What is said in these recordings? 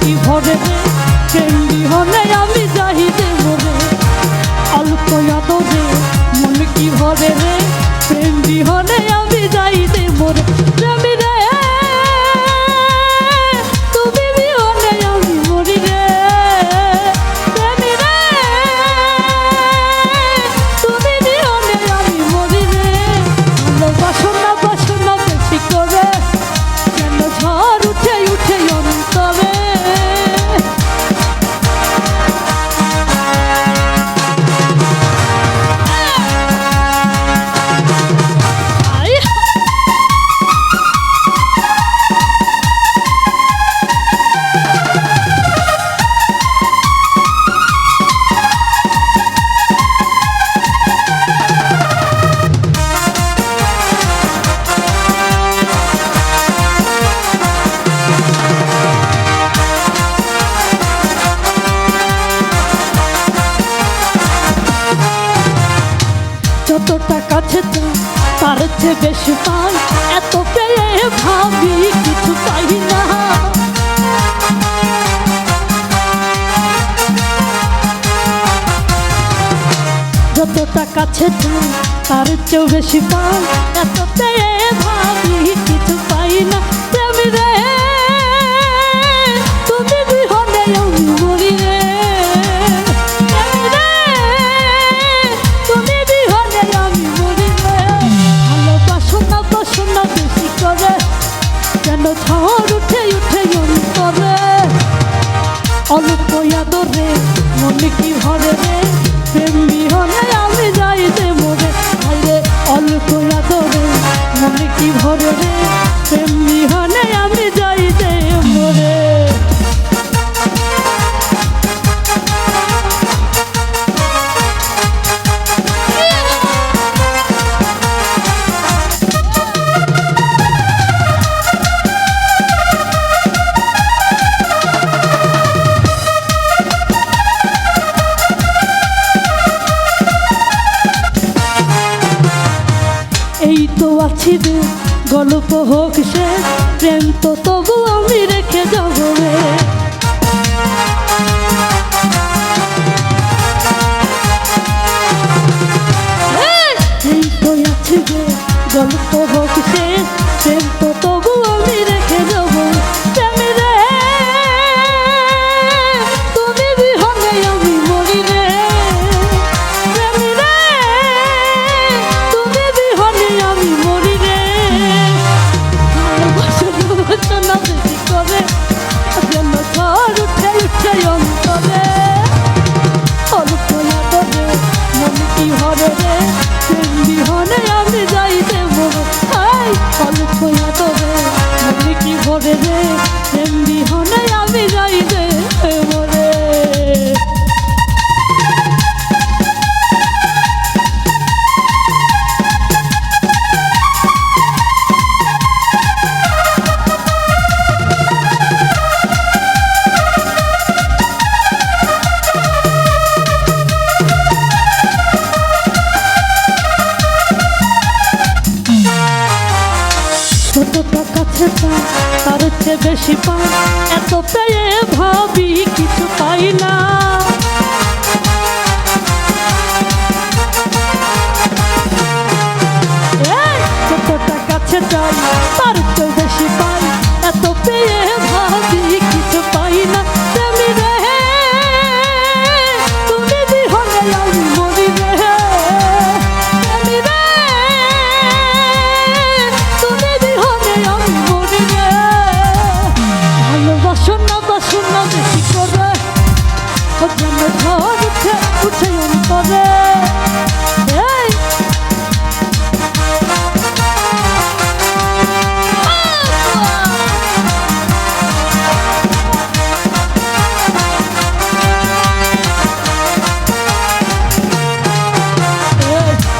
আলপি ভরে দে ট্রেন্ডি হলে আমি যাই দে মরে আলপয়া তো যতটা কাছে তার চেয়ে বেশি পাই এত পেয়ে ভাবি, কিছু পাই না। যতটা কাছে তার চেয়েও বেশি পাই এত পেয়ে আমি কি হরে রে? প্রেম বিহনে আমি যাইতে মরে আইরে অল্প রাত মনে কি ভরে রে? পৃথিবী গল্প হোক সে প্রেম তো তবু আমি রেখে যাব রে গল্প হোক সে কতটা কাছে পায় তার চেয়ে বেশি পায় এত পেয়ে ভাবি কিছু পাই না। tenho no poder. Ei!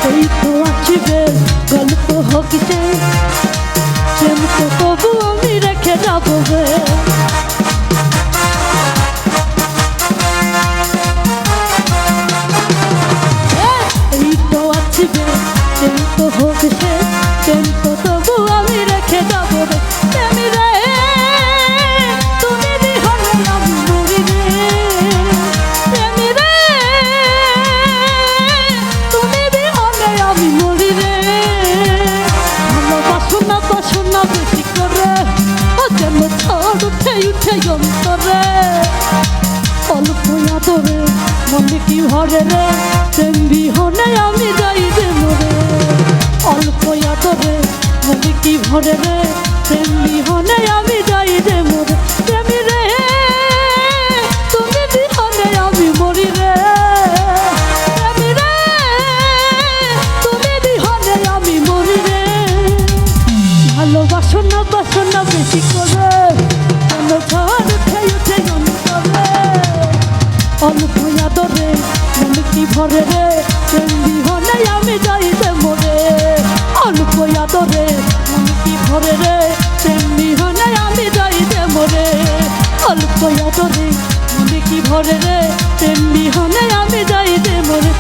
Ei, tô aqui vendo. Olha o forró que tem. Tinha no চিন্ত হোক সে চিন্ত তবু আমি রেখে যাব রে। তুমি না অল্প মনে কি ভরে রে তেমবি হনে আমি রে মনে কি ভরে রে? প্রেম বিহনে আমি যাই যে মরে। প্রেমী রে, তুমি বিহনে আমি মরি রে। প্রেমী রে, তুমি বিহনে আমি মরি রে। ভালোবাসো না, বাসো না বেশি করে। কেন ঝড় উঠে উঠে অন্তরে অল্প আদরে মন কি ভরে রে? প্রেম বিহনে আমি ভরে রে, তেমনি হলে আমি যাইতে মরে। অল্প আদরে মনে কি ভরে রে, তেমনি হলে আমি যাইতে মরে।